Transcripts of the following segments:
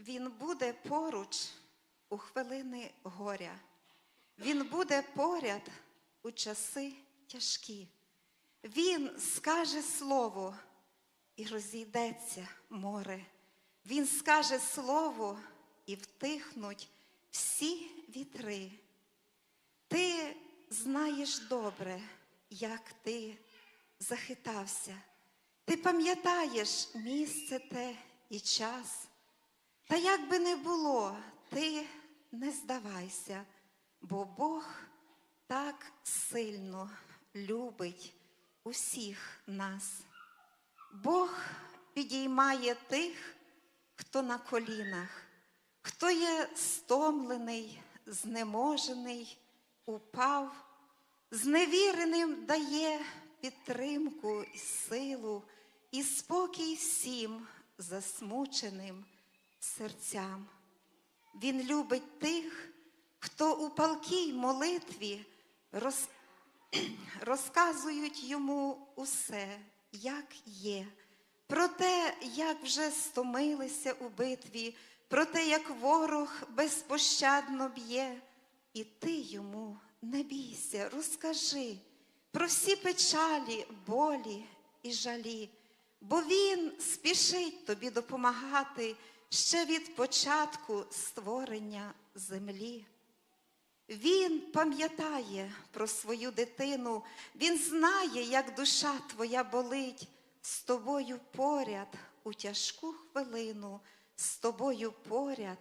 Він буде поруч у хвилини горя. Він буде поряд у часи тяжкі. Він скаже слово і розійдеться море. Він скаже слово і втихнуть всі вітри. Ти знаєш добре, як ти захитався. Ти пам'ятаєш місце те і час. Та як би не було, ти не здавайся, бо Бог так сильно любить усіх нас. Бог підіймає тих, хто на колінах, хто є стомлений, знеможений, упав, зневіреним дає підтримку і силу і спокій всім засмученим серцям. Він любить тих, хто у палкій молитві роз... розказують йому усе, як є, про те, як вже стомилися у битві, про те, як ворог безпощадно б'є, і ти йому не бійся, розкажи про всі печалі, болі і жалі, бо він спішить тобі допомагати ще від початку створення землі. Він пам'ятає про свою дитину, він знає, як душа твоя болить з тобою поряд у тяжку хвилину, з тобою поряд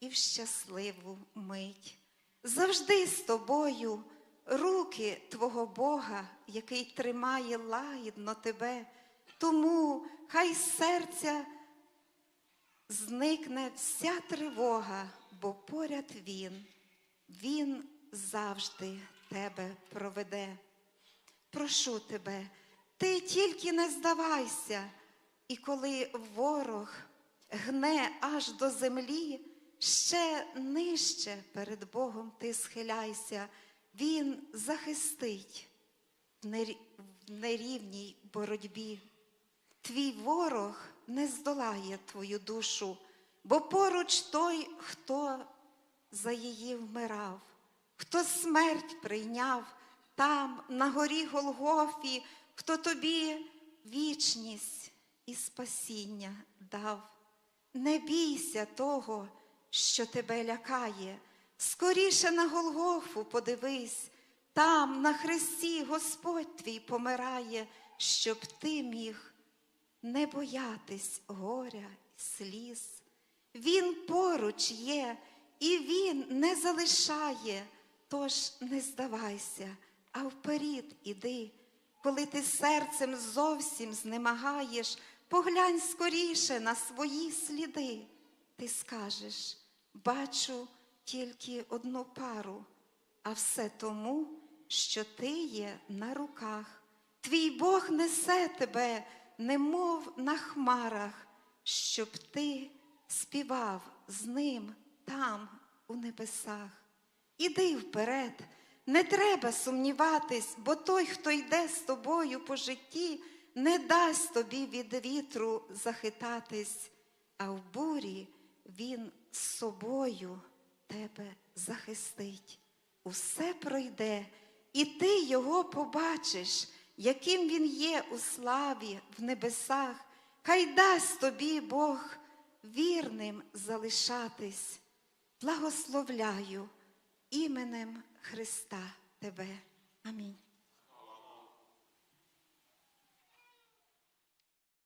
і в щасливу мить. Завжди з тобою руки Твого Бога, який тримає лагідно тебе, тому хай серця зникне вся тривога, бо поряд Він. Він завжди тебе проведе. Прошу тебе, ти тільки не здавайся, і коли ворог гне аж до землі, ще нижче перед Богом ти схиляйся, Він захистить в нерівній боротьбі. Твій ворог не здолає твою душу, бо поруч той, хто за її вмирав, хто смерть прийняв там, на горі Голгофі, хто тобі вічність і спасіння дав. Не бійся того, що тебе лякає. Скоріше на Голгофу подивись, там на хресті Господь твій помирає, щоб ти міг не боятись горя і сліз. Він поруч є, і він не залишає, тож не здавайся, а вперед іди. Коли ти серцем зовсім знемагаєш, поглянь скоріше на свої сліди. Ти скажеш, бачу тільки одну пару, а все тому, що ти є на руках. Твій Бог несе тебе, немов на хмарах, щоб ти співав з ним там, у небесах. Іди вперед, не треба сумніватись, бо той, хто йде з тобою по житті, не дасть тобі від вітру захитатись, а в бурі він з собою тебе захистить. Усе пройде, і ти його побачиш, яким він є у славі в небесах. Хай дасть тобі Бог вірним залишатись. Благословляю іменем Христа тебе. Амінь.